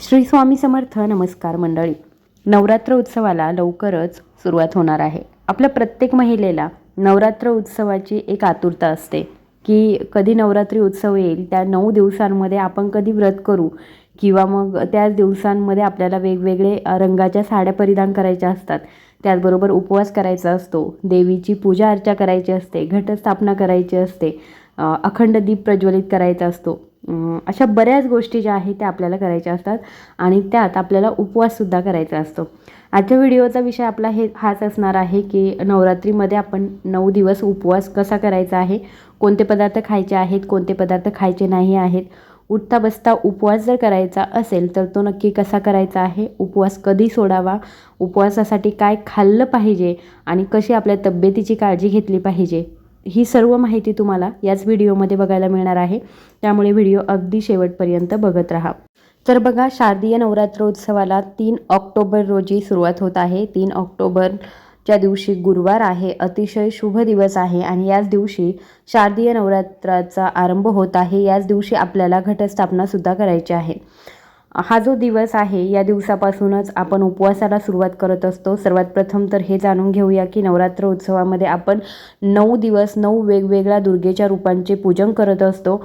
श्री स्वामी समर्थ नमस्कार मंडळी. नवरात्र उत्सवाला लवकरच सुरुवात होणार आहे. आपल्या प्रत्येक महिलेला नवरात्र उत्सवाची एक आतुरता असते की कधी नवरात्री उत्सव येईल त्या नऊ दिवसांमध्ये आपण कधी व्रत करू किंवा मग त्या दिवसांमध्ये आपल्याला वेगवेगळे रंगाच्या साड्या परिधान करायच्या असतात. त्याचबरोबर उपवास करायचा असतो देवीची पूजा अर्चा करायची असते घटस्थापना करायची असते अखंड दीप प्रज्वलित करायचा असतो. अशा बऱ्याच गोष्टी ज्या आहेत त्या आपल्याला करायच्या असतात आणि त्यात आपल्याला उपवाससुद्धा करायचा असतो. आजच्या व्हिडिओचा विषय आपला हे हाच असणार आहे की नवरात्रीमध्ये आपण नऊ दिवस उपवास कसा करायचा आहे कोणते पदार्थ खायचे आहेत कोणते पदार्थ खायचे नाही आहेत उठता बसता उपवास जर करायचा असेल तर तो नक्की कसा करायचा आहे उपवास कधी सोडावा उपवासासाठी काय खाल्लं पाहिजे आणि कशी आपल्या तब्येतीची काळजी घेतली पाहिजे ही सर्व माहिती तुम्हाला याच व्हिडिओमध्ये बघायला मिळणार आहे. त्यामुळे व्हिडिओ अगदी शेवटपर्यंत बघत राहा. तर बघा शारदीय नवरात्रोत्सवाला तीन ऑक्टोबर रोजी सुरुवात होत आहे. तीन ऑक्टोबरच्या दिवशी गुरुवार आहे. अतिशय शुभ दिवस आहे आणि याच दिवशी शारदीय नवरात्राचा आरंभ होत आहे. याच दिवशी आपल्याला घटस्थापनासुद्धा करायची आहे. हा जो दिवस आहे या दिवसापासूनच आपण उपवासाला सुरुवात करत असतो. सर्वात प्रथम तर हे जाणून घेऊया की नवरात्र उत्सवामध्ये आपण नऊ दिवस नऊ वेगवेगळ्या दुर्गेच्या रूपांचे पूजन करत असतो.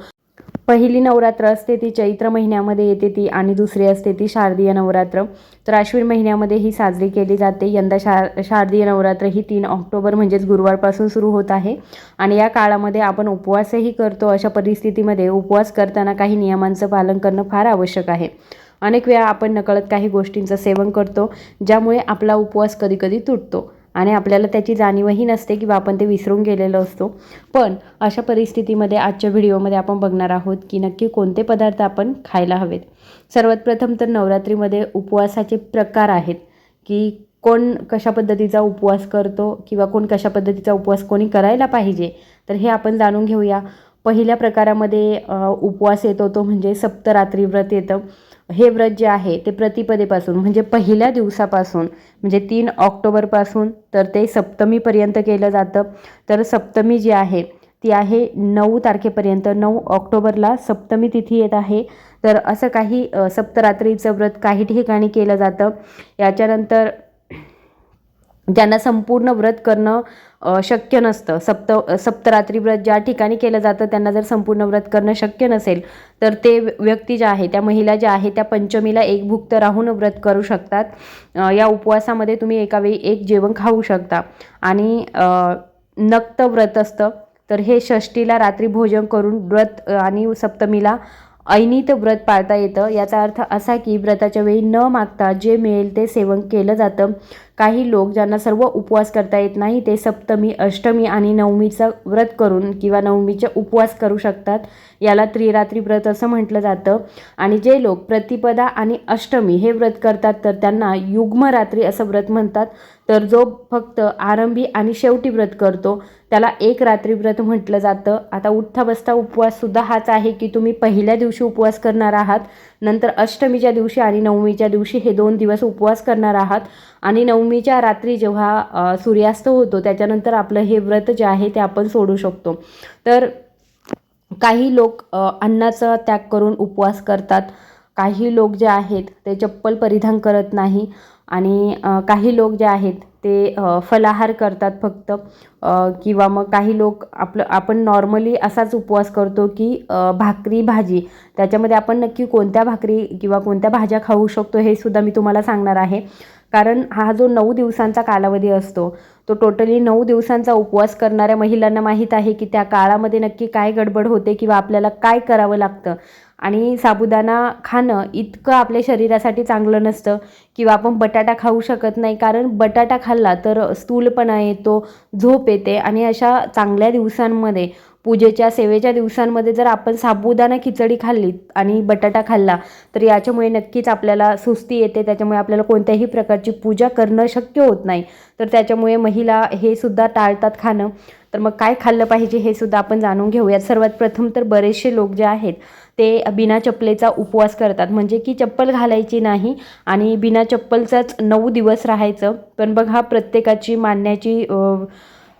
पहिली नवरात्र असते ती चैत्र महिन्यामध्ये येते ती आणि दुसरी असते ती शारदीय नवरात्र. तर आश्विन महिन्यामध्ये ही साजरी केली जाते. यंदा शार शारदीय नवरात्र ही तीन ऑक्टोबर म्हणजेच गुरुवारपासून सुरू होत आहे. आणि या काळामध्ये आपण उपवासही करतो. अशा परिस्थितीमध्ये उपवास करताना काही नियमांचं पालन करणं फार आवश्यक आहे. अनेक वेळा आपण नकळत काही गोष्टींचं सेवन करतो ज्यामुळे आपला उपवास कधीकधी तुटतो. आणि आपल्याला त्याची जाणीवही नसते किंवा आपण ते विसरून गेलेलो असतो. पण अशा परिस्थितीमध्ये आजच्या व्हिडिओमध्ये आपण बघणार आहोत की नक्की कोणते पदार्थ आपण खायला हवेत. सर्वात प्रथम तर नवरात्रीमध्ये उपवासाचे प्रकार आहेत की कोण कशा पद्धतीचा उपवास करतो किंवा कोण कशा पद्धतीचा उपवास कोणी करायला पाहिजे तर हे आपण जाणून घेऊया. पहिल्या प्रकारामध्ये उपवास येतो तो म्हणजे सप्तरात्री व्रत येतं. हे व्रत जे आहे ते प्रतिपदेपासून म्हणजे पहिल्या दिवसापासून म्हणजे तीन ऑक्टोबरपासून तर ते सप्तमीपर्यंत केलं जातं. तर सप्तमी जी आहे ती आहे नऊ तारखेपर्यंत नऊ ऑक्टोबरला सप्तमी तिथी येत आहे. तर असं काही सप्तरात्रीचं व्रत काही ठिकाणी केलं जातं. याच्यानंतर ज्यांना संपूर्ण व्रत करणं शक्य नसतं. सप्त सप्तरात्री व्रत ज्या ठिकाणी केलं जातं त्यांना जर संपूर्ण व्रत करणं शक्य नसेल तर ते व्यक्ती ज्या आहे त्या महिला ज्या आहे त्या पंचमीला एक भुक्त राहून व्रत करू शकतात. या उपवासामध्ये तुम्ही एकावेळी एक जेवण खाऊ शकता. आणि नक्त व्रत असतं तर हे षष्टीला रात्री भोजन करून व्रत आणि सप्तमीला ऐनित व्रत पाळता येतं. याचा अर्थ असा की व्रताच्या वेळी न मागता जे मिळेल ते सेवन केलं जातं. काही लोक ज्यांना सर्व उपवास करता येत नाही ते सप्तमी अष्टमी आणि नवमीचं व्रत करून किंवा नवमीचे उपवास करू शकतात. याला त्रिरात्री व्रत असं म्हटलं जातं. आणि जे लोक प्रतिपदा आणि अष्टमी हे व्रत करतात तर त्यांना युग्मरात्री असं व्रत म्हणतात. तर जो फक्त आरंभी आणि शेवटी व्रत करतो त्याला एक रात्री व्रत म्हटलं जातं. आता उठता बसता उपवाससुद्धा हाच आहे की तुम्ही पहिल्या दिवशी उपवास करणार आहात नंतर अष्टमीच्या दिवशी आणि नवमीच्या दिवशी हे दोन दिवस उपवास करणार आहात. आणि नवमीच्या रात्री जेव्हा सूर्यास्त होतो त्याच्यानंतर आपलं हे व्रत जे आहे ते आपण सोडू शकतो. तर काही लोक अन्नाचा त्याग करून उपवास करतात. काही लोक जे आहेत ते चप्पल परिधान करत नाही. आणि काही लोक जे आहेत ते फलाहार करतात फक्त. किंवा मग काही लोक आपलं आपण नॉर्मली असाच उपवास करतो की भाकरी भाजी. त्याच्यामध्ये आपण नक्की कोणत्या भाकरी किंवा कोणत्या भाज्या खाऊ शकतो हे सुद्धा मी तुम्हाला सांगणार आहे. कारण हा जो नऊ दिवसांचा कालावधी असतो तो टोटली नऊ दिवसांचा उपवास करणाऱ्या महिलांना माहीत आहे की त्या काळामध्ये नक्की काय गडबड होते किंवा आपल्याला काय करावं लागतं. आणि साबुदाणा खाणं इतकं आपल्या शरीरासाठी चांगलं नसतं किंवा आपण बटाटा खाऊ शकत नाही. कारण बटाटा खाल्ला तर स्थूलपणा येतो झोप येते आणि अशा चांगल्या दिवसांमध्ये पूजेच्या सेवेच्या दिवसांमध्ये जर आपण साबुदाणा खिचडी खाल्ली आणि बटाटा खाल्ला तर याच्यामुळे नक्कीच आपल्याला सुस्ती येते. त्याच्यामुळे आपल्याला कोणत्याही प्रकारची पूजा करणं शक्य होत नाही. तर त्याच्यामुळे महिला हे सुद्धा टाळतात खाणं. तर मग काय खाल्लं पाहिजे हे सुद्धा आपण जाणून घेऊयात. सर्वात प्रथम तर बरेचसे लोक जे आहेत ते बिना चप्पलेचा उपवास करतात. म्हणजे की चप्पल घालायची नाही आणि बिना चप्पलचाच नऊ दिवस राहायचं. पण बघा प्रत्येकाची मानण्याची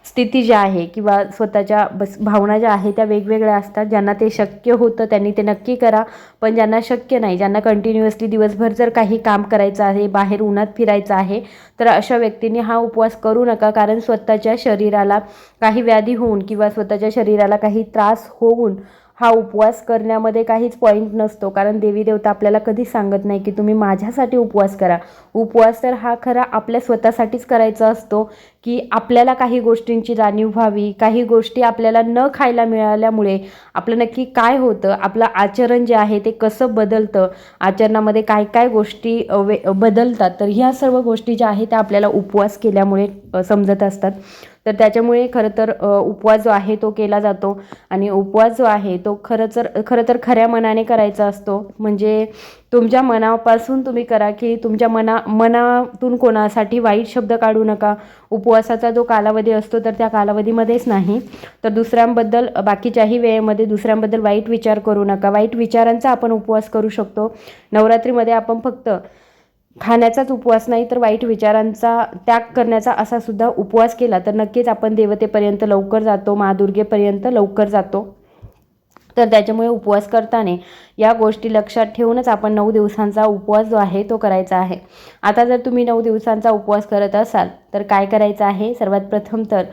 स्थिती जी आहे किंवा स्वतःच्या बस भावना ज्या आहे त्या वेगवेगळ्या असतात. ज्यांना ते शक्य होतं त्यांनी ते नक्की करा. पण ज्यांना शक्य नाही ज्यांना कंटिन्युअसली दिवसभर जर काही काम करायचं आहे बाहेर उन्हात फिरायचं आहे तर अशा व्यक्तींनी हा उपवास करू नका. कारण स्वतःच्या शरीराला काही व्याधी होऊन किंवा स्वतःच्या शरीराला काही त्रास होऊन हा उपवास करण्यामध्ये काहीच पॉईंट नसतो. कारण देवी देवता आपल्याला कधीच सांगत नाही की तुम्ही माझ्यासाठी उपवास करा. उपवास तर हा खरा आपल्या स्वतःसाठीच करायचा असतो की आपल्याला काही गोष्टींची जाणीव व्हावी काही गोष्टी आपल्याला न खायला मिळाल्यामुळे आपलं नक्की काय होतं आपलं आचरण जे आहे ते कसं बदलतं आचरणामध्ये काय काय गोष्टी वे बदलतात तर ह्या सर्व गोष्टी ज्या आहेत त्या आपल्याला उपवास केल्यामुळे समजत असतात. तर त्याच्यामुळे खरं तर उपवास जो आहे तो केला जातो. आणि उपवास जो आहे तो खरं तर खरं तर खऱ्या मनाने करायचा असतो. म्हणजे तुमच्या मनापासून तुम्ही करा की तुमच्या मना मनातून कोणासाठी वाईट शब्द काढू नका. उपवासाचा जो कालावधी असतो तर त्या कालावधीमध्येच नाही. तर दुसऱ्यांबद्दल बाकीच्याही वेळेमध्ये दुसऱ्यांबद्दल वाईट विचार करू नका. वाईट विचारांचा आपण उपवास करू शकतो. नवरात्रीमध्ये आपण फक्त खाण्याचाच उपवास नाही तर वाईट विचारांचा त्याग करण्याचा असा सुद्धा उपवास केला तर नक्कीच आपण देवतेपर्यंत लवकर जातो महादुर्गेपर्यंत लवकर जातो. तर त्याच्यामुळे उपवास करताना या गोष्टी लक्षात ठेवूनच आपण नऊ दिवसांचा उपवास जो आहे तो करायचा आहे. आता जर तुम्ही नऊ दिवसांचा उपवास करत असाल तर काय करायचं आहे? सर्वात प्रथम तर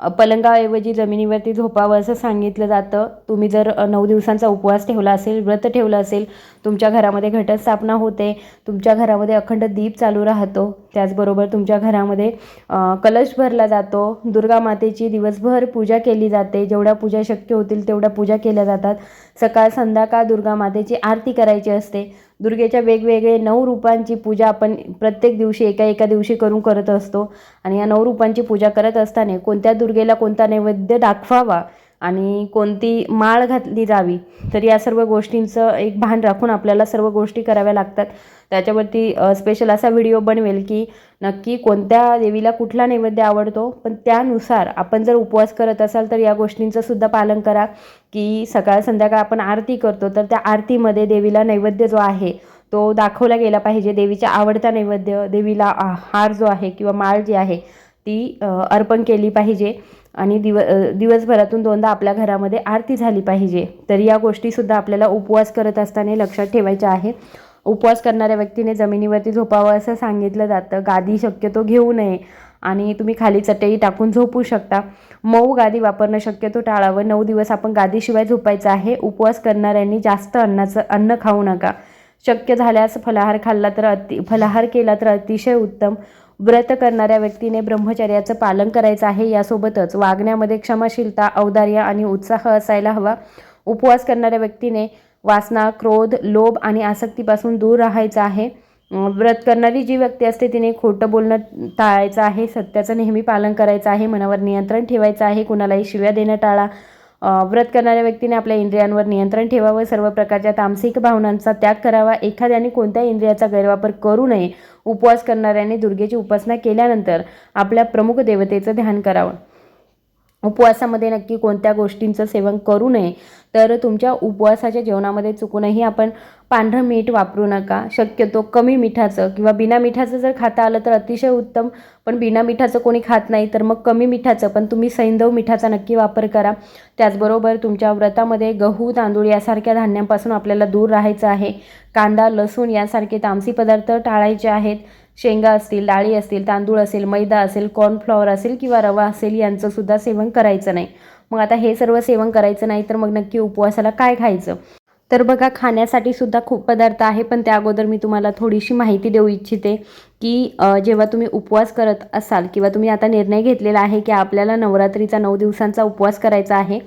पलंगाऐवजी जमिनीवरती झोपावं असं सांगितलं जातं. तुम्ही जर नऊ दिवसांचा उपवास ठेवला असेल व्रत ठेवलं असेल तुमच्या घरामध्ये घटस्थापना होते तुमच्या घरामध्ये अखंड दीप चालू राहतो त्याचबरोबर तुमच्या घरामध्ये कलश भरला जातो दुर्गा मातेची दिवसभर पूजा केली जाते जेवढ्या पूजा शक्य होतील तेवढ्या पूजा केल्या जातात. सकाळ संध्याकाळ दुर्गा मातेची आरती करायची असते. दुर्गेच्या वेगवेगळे नऊ रूपांची पूजा आपण प्रत्येक दिवशी एका एका दिवशी करून करत असतो. आणि या नऊ रूपांची पूजा करत असताना कोणत्या दुर्गेला कोणता नैवेद्य दाखवावा आणि कोणती माळ घातली जावी तर या सर्व गोष्टींचं एक भान राखून आपल्याला सर्व गोष्टी कराव्या लागतात. त्याच्यावरती स्पेशल असा व्हिडिओ बनवेल की नक्की कोणत्या देवीला कुठला नैवेद्य आवडतो पण त्यानुसार आपण जर उपवास करत असाल तर या गोष्टींचं सुद्धा पालन करा की सकाळ संध्याकाळ आपण आरती करतो तर त्या आरतीमध्ये देवीला नैवेद्य जो आहे तो दाखवला गेला पाहिजे. देवीच्या आवडता नैवेद्य देवीला आ- हार जो आहे किंवा माळ जी आहे ती अर्पण केली पाहिजे. आणि दिव दिवसभरातून दोनदा आपल्या घरामध्ये आरती झाली पाहिजे. तर या गोष्टीसुद्धा आपल्याला उपवास करत असताना लक्षात ठेवायच्या आहे उपवास करणाऱ्या व्यक्तीने जमिनीवरती झोपावं असं सांगितलं जातं. गादी शक्यतो घेऊ नये आणि तुम्ही खाली चटई टाकून झोपू शकता. मऊ गादी वापरणं शक्यतो टाळावं. नऊ दिवस आपण गादीशिवाय झोपायचं आहे. उपवास करणाऱ्यांनी जास्त अन्नाचं अन्न खाऊ नका. शक्य झाल्यास फलाहार खाल्ला तर अति फलाहार केला तर अतिशय उत्तम. व्रत करणाऱ्या व्यक्तीने ब्रह्मचर्याचं पालन करायचं आहे. यासोबतच वागण्यामध्ये क्षमाशीलता औदार्य आणि उत्साह असायला हवा. उपवास करणाऱ्या व्यक्तीने वासना क्रोध लोभ आणि आसक्तीपासून दूर राहायचं आहे. व्रत करणारी जी व्यक्ती असते तिने खोटं बोलणं टाळायचं आहे. सत्याचं नेहमी पालन करायचं आहे. मनावर नियंत्रण ठेवायचं आहे. कुणालाही शिव्या देणं टाळा. व्रत करणाऱ्या व्यक्तीने आपल्या इंद्रियांवर नियंत्रण ठेवावं सर्व प्रकारच्या तामसिक भावनांचा त्याग करावा एखाद्याने कोणत्या इंद्रियाचा गैरवापर करू नये उपवास करणाऱ्याने दुर्गेची उपासना केल्यानंतर आपल्या प्रमुख देवतेचं ध्यान करावं. उपवासामध्ये नक्की कोणत्या गोष्टींचं सेवन करू नये तर तुमच्या उपवासाच्या जेवणामध्ये चुकूनही आपण पांढरं मीठ वापरू नका. शक्यतो कमी मिठाचं किंवा बिना मिठाचं जर खाता आलं तर अतिशय उत्तम पण बिना मिठाचं कोणी खात नाही तर मग कमी मिठाचं पण तुम्ही सैंधव मिठाचा नक्की वापर करा. त्याचबरोबर तुमच्या व्रतामध्ये गहू तांदूळ यासारख्या धान्यांपासून आपल्याला दूर राहायचं आहे. कांदा लसूण यासारखे तामसी पदार्थ टाळायचे आहेत. शेंगा असतील डाळी असतील तांदूळ असेल मैदा असेल कॉर्नफ्लॉवर असेल किंवा रवा असेल यांचं सुद्धा सेवन करायचं नाही. मग आता हे सर्व सेवन करायचं नाही तर मग नक्की उपवासाला काय खायचं? तर बघा खाण्यासाठी सुद्धा खूप पदार्थ आहे पण त्या अगोदर मी तुम्हाला थोडीशी माहिती देऊ इच्छिते की जेव्हा तुम्ही उपवास करत असाल किंवा तुम्ही आता निर्णय घेतलेला आहे की आपल्याला नवरात्रीचा नऊ दिवसांचा उपवास करायचा आहे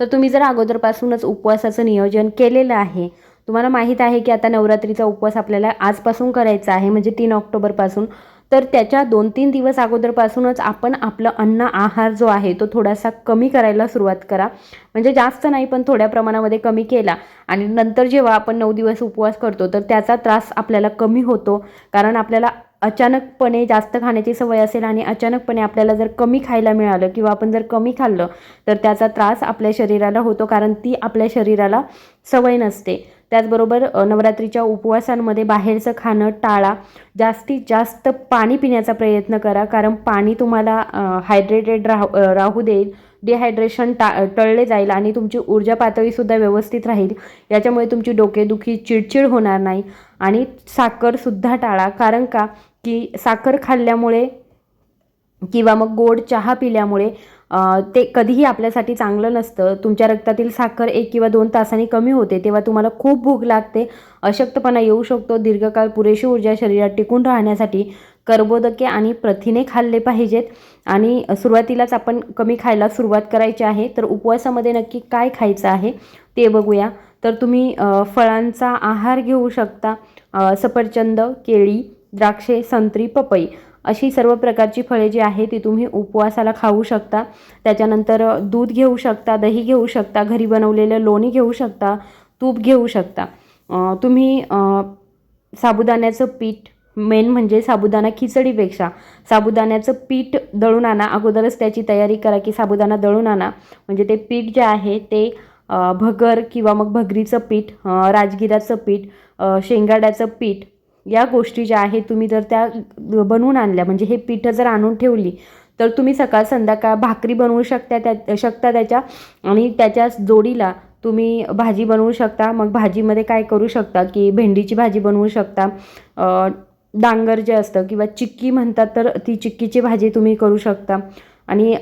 तर तुम्ही जर अगोदरपासूनच उपवासाचं नियोजन केलेलं आहे तुम्हाला माहीत आहे की आता नवरात्रीचा उपवास आपल्याला आजपासून करायचा आहे म्हणजे तीन ऑक्टोबरपासून. तर त्याच्या दोन तीन दिवस अगोदरपासूनच आपण आपलं अन्न आहार जो आहे तो थोडासा कमी करायला सुरुवात करा. म्हणजे जास्त नाही पण थोड्या प्रमाणामध्ये कमी केला. आणि नंतर जेव्हा आपण नऊ दिवस उपवास करतो तर त्याचा त्रास आपल्याला कमी होतो. कारण आपल्याला अचानकपणे जास्त खाण्याची सवय असेल आणि अचानकपणे आपल्याला जर कमी खायला मिळालं किंवा आपण जर कमी खाल्लं तर त्याचा त्रास आपल्या शरीराला होतो. कारण ती आपल्या शरीराला सवय नसते. त्याचबरोबर नवरात्रीच्या उपवासांमध्ये बाहेरचं खाणं टाळा. जास्तीत जास्त पाणी पिण्याचा प्रयत्न करा. कारण पाणी तुम्हाला हायड्रेटेड राहू राहू देईल. डिहायड्रेशन टा टळले जाईल आणि तुमची ऊर्जा पातळीसुद्धा व्यवस्थित राहील. याच्यामुळे तुमची डोकेदुखी चिडचिड होणार नाही. आणि साखरसुद्धा टाळा. कारण का? की साखर खाल्ल्यामुळे किंवा मग गोड चहा पिल्यामुळे ते कधीही आपल्यासाठी चांगलं नसतं. तुमच्या रक्तातील साखर एक किंवा दोन तासांनी कमी होते तेव्हा तुम्हाला खूप भूक लागते. अशक्तपणा येऊ शकतो. दीर्घकाळ पुरेशी ऊर्जा शरीरात टिकून राहण्यासाठी कर्बोदके आणि प्रथिने खाल्ले पाहिजेत. आणि सुरुवातीलाच आपण कमी खायला सुरुवात करायची आहे तर उपवासामध्ये नक्की काय खायचं आहे ते बघूया. तर तुम्ही फळांचा आहार घेऊ शकता. सफरचंद केळी द्राक्षे संत्री पपई. अशी सर्व प्रकारची फळे जी आहे ती तुम्ही उपवासाला खाऊ शकता. त्याच्यानंतर दूध घेऊ शकता दही घेऊ शकता घरी बनवलेलं लोणी घेऊ शकता तूप घेऊ शकता. तुम्ही साबुदाण्याचं पीठ मेन म्हणजे साबुदाणा खिचडीपेक्षा साबुदाण्याचं पीठ दळून आणा. अगोदरच त्याची तयारी करा की साबुदाणा दळून आणा. म्हणजे ते पीठ जे आहे ते भगर किंवा मग भगरीचं पीठ राजगिराचं पीठ शेंगाड्याचं पीठ या गोष्टी ज्या आहेत तुम्ही जर त्या बनवून आणल्या म्हणजे हे पीठं जर आणून ठेवली तर तुम्ही सकाळ संध्याकाळ भाकरी बनवू शकता त्या शकता त्याच्या आणि त्याच्या जोडीला तुम्ही भाजी बनवू शकता. मग भाजीमध्ये काय करू शकता की भेंडीची भाजी बनवू शकता. डांगर जे असतं किंवा चिक्की म्हणतात तर ती चिक्कीची भाजी तुम्ही करू शकता. आणि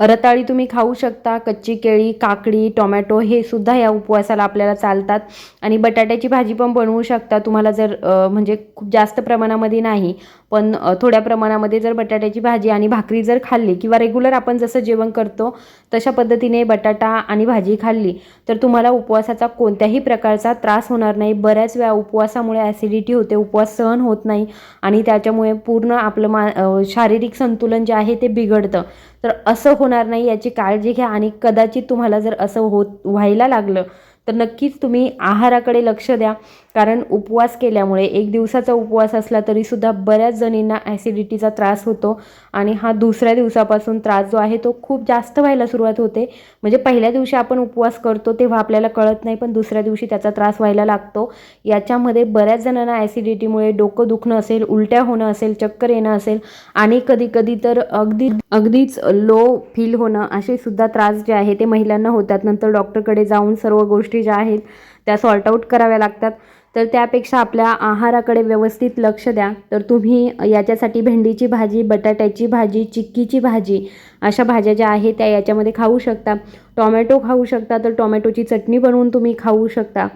रताळी तुम्ही खाऊ शकता कच्ची केळी काकडी टोमॅटो हे सुद्धा या उपवासाला आपल्याला चालतात. आणि बटाट्याची भाजी पण बनवू शकता. तुम्हाला जर म्हणजे खूप जास्त प्रमाणामध्ये नाही पण थोड्या प्रमाणामध्ये जर बटाट्याची भाजी आणि भाकरी जर खाल्ली किंवा रेग्युलर आपण जसं जेवण करतो तशा पद्धतीने बटाटा आणि भाजी खाल्ली तर तुम्हाला उपवासाचा कोणत्याही प्रकारचा त्रास होणार नाही. बऱ्याच वेळा उपवासामुळे ॲसिडिटी होते उपवास सहन होत नाही आणि त्याच्यामुळे पूर्ण आपलं मा शारीरिक संतुलन जे आहे ते बिघडतं. तर असं होणार नाही याची काळजी घ्या आणि कदाचित तुम्हाला जर असं होत व्हायला लागलं तर नक्कीच तुम्ही आहाराकडे लक्ष द्या. कारण उपवास केल्यामुळे एक दिवसाचा उपवास असला तरीसुद्धा बऱ्याच जणींना ॲसिडिटीचा त्रास होतो आणि हा दुसऱ्या दिवसापासून त्रास जो आहे तो खूप जास्त व्हायला सुरुवात होते. म्हणजे पहिल्या दिवशी आपण उपवास करतो तेव्हा आपल्याला कळत नाही पण दुसऱ्या दिवशी त्याचा त्रास व्हायला लागतो. याच्यामध्ये बऱ्याच जणांना ॲसिडिटीमुळे डोकं दुखणं असेल उलट्या होणं असेल चक्कर येणं असेल आणि कधी कधी तर अगदी अगदीच लो फील होणं असे सुद्धा त्रास जे आहे ते महिलांना होतात. नंतर डॉक्टरकडे जाऊन सर्व गोष्टी ज्या आहेत त्या सॉर्ट आऊट कराव्या लागतात. तर त्यापेक्षा आपल्या आहाराकडे व्यवस्थित लक्ष द्या. तर तुम्ही याच्यासाठी भेंडीची भाजी बटाट्याची भाजी चिक्कीची भाजी अशा भाज्या ज्या आहेत त्या याच्यामध्ये खाऊ शकता. टॉमॅटो खाऊ शकता तर टॉमॅटोची चटणी बनवून तुम्ही खाऊ शकता.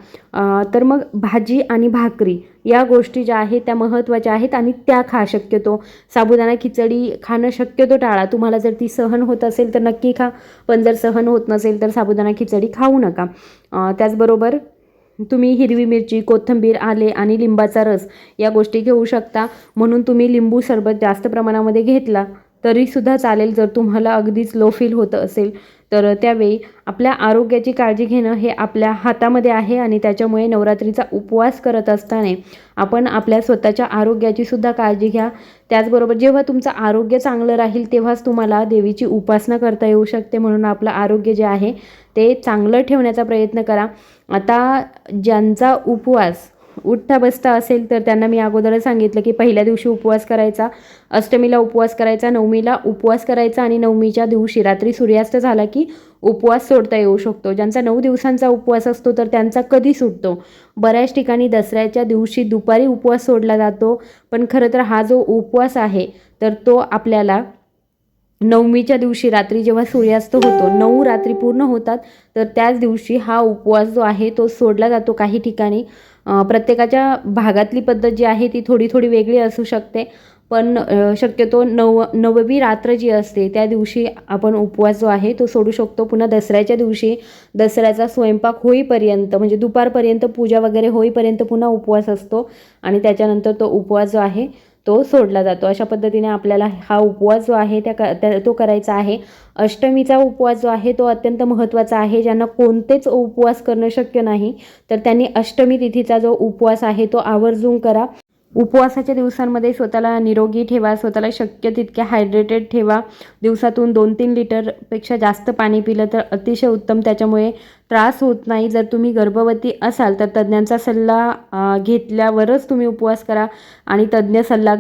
तर मग भाजी आणि भाकरी या गोष्टी ज्या आहेत त्या महत्त्वाच्या आहेत आणि त्या खा शक्यतो. साबुदाणा खिचडी खाणं शक्यतो टाळा. तुम्हाला जर ती सहन होत असेल तर नक्की खा. पण जर सहन होत नसेल तर साबुदाणा खिचडी खाऊ नका. त्याचबरोबर तुम्ही हिरवी मिरची कोथिंबीर आले आणि लिंबाचा रस या गोष्टी घेऊ शकता. म्हणून तुम्ही लिंबू सरबत जास्त प्रमाणामध्ये घेतला तरीसुद्धा चालेल जर तुम्हाला अगदीच लो फील होतं असेल. तर त्यावेळी आपल्या आरोग्याची काळजी घेणं हे आपल्या हातामध्ये आहे आणि त्याच्यामुळे नवरात्रीचा उपवास करत असताना आपण आपल्या स्वतःच्या आरोग्याची सुद्धा काळजी घ्या. त्याचबरोबर जेव्हा तुमचं आरोग्य चांगलं राहील तेव्हाच तुम्हाला देवीची उपासना करता येऊ शकते म्हणून आपलं आरोग्य जे आहे ते चांगलं ठेवण्याचा प्रयत्न करा. आता ज्यांचा उपवास उठता बसता असेल तर त्यांना मी अगोदरच सांगितलं की पहिल्या दिवशी उपवास करायचा अष्टमीला उपवास करायचा नवमीला उपवास करायचा आणि नवमीच्या दिवशी रात्री सूर्यास्त झाला की उपवास सोडता येऊ शकतो. ज्यांचा नऊ दिवसांचा उपवास असतो तर त्यांचा कधी सुटतो? बऱ्याच ठिकाणी दसऱ्याच्या दिवशी दुपारी उपवास सोडला जातो पण खरं तर हा जो उपवास आहे तर तो आपल्याला नवमीच्या दिवशी रात्री जेव्हा सूर्यास्त होतो नऊ रात्री पूर्ण होतात तर त्याच दिवशी हा उपवास जो आहे तो सोडला जातो काही ठिकाणी. प्रत्येकाच्या भागातली पद्धत जी आहे ती थोडी थोडी वेगळी असू शकते. पण शक्यतो नव नववी रात्र जी असते त्या दिवशी आपण उपवास जो आहे तो सोडू शकतो. पुन्हा दसऱ्याच्या दिवशी दसऱ्याचा स्वयंपाक होईपर्यंत म्हणजे दुपारपर्यंत पूजा वगैरे होईपर्यंत पुन्हा उपवास असतो. आणि त्याच्यानंतर तो उपवास जो आहे तो सोडला जातो. अशा पद्धतीने आपल्याला हा उपवास जो आहे त्या त्या तो करायचा आहे. अष्टमीचा उपवास जो आहे तो अत्यंत महत्त्वाचा आहे. ज्यांना कोणतेच उपवास करणं शक्य नाही तर त्यांनी अष्टमी तिथीचा जो उपवास आहे तो आवर्जून करा. उपवासाच्या दिवसांमध्ये स्वतःला निरोगी ठेवा स्वतःला शक्य तितके हायड्रेटेड ठेवा. दिवसातून दोन तीन लिटरपेक्षा जास्त पाणी पिलं तर अतिशय उत्तम. त्याच्यामुळे त्रास होत नाही. जर तुम्ही गर्भवती असाल तर तज्ज्ञांचा सल्ला घेतल्यावरच तुम्ही उपवास करा आणि तज्ज्ञ सल्ला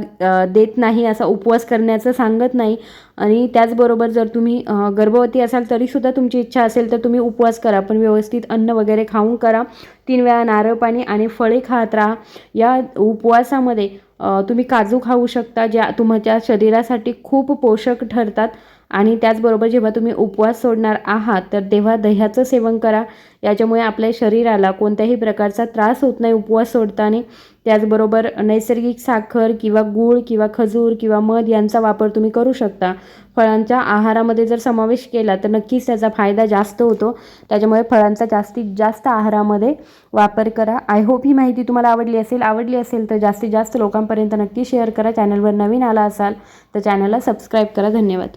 देत नाही असा उपवास करण्याचं सांगत नाही. आणि त्याचबरोबर जर तुम्ही गर्भवती असाल तरीसुद्धा तुमची इच्छा असेल तर तुम्ही उपवास करा पण व्यवस्थित अन्न वगैरे खाऊन करा. तीन वेळा नारळ पाणी आणि फळे खात राहा. या उपवासामध्ये तुम्ही काजू खाऊ शकता ज्या तुमच्या शरीरासाठी खूप पोषक ठरतात. आणि त्याचबरोबर जेव्हा तुम्ही उपवास सोडणार आहात तर तेव्हा दह्याचं सेवन करा. याच्यामुळे आपल्या शरीराला कोणत्याही प्रकारचा त्रास होत नाही उपवास सोडताना. त्याचबरोबर नैसर्गिक साखर किंवा गूळ किंवा खजूर किंवा मध यांचा वापर तुम्ही करू शकता. फळांच्या आहारामध्ये जर समावेश केला तर नक्कीच त्याचा फायदा जास्त होतो. त्याच्यामुळे फळांचा जास्तीत जास्त आहारामध्ये वापर करा. आय होप ही माहिती तुम्हाला आवडली असेल. आवडली असेल तर जास्तीत जास्त लोकांपर्यंत नक्की शेअर करा. चॅनलवर नवीन आला असाल तर चॅनलला सबस्क्राईब करा. धन्यवाद.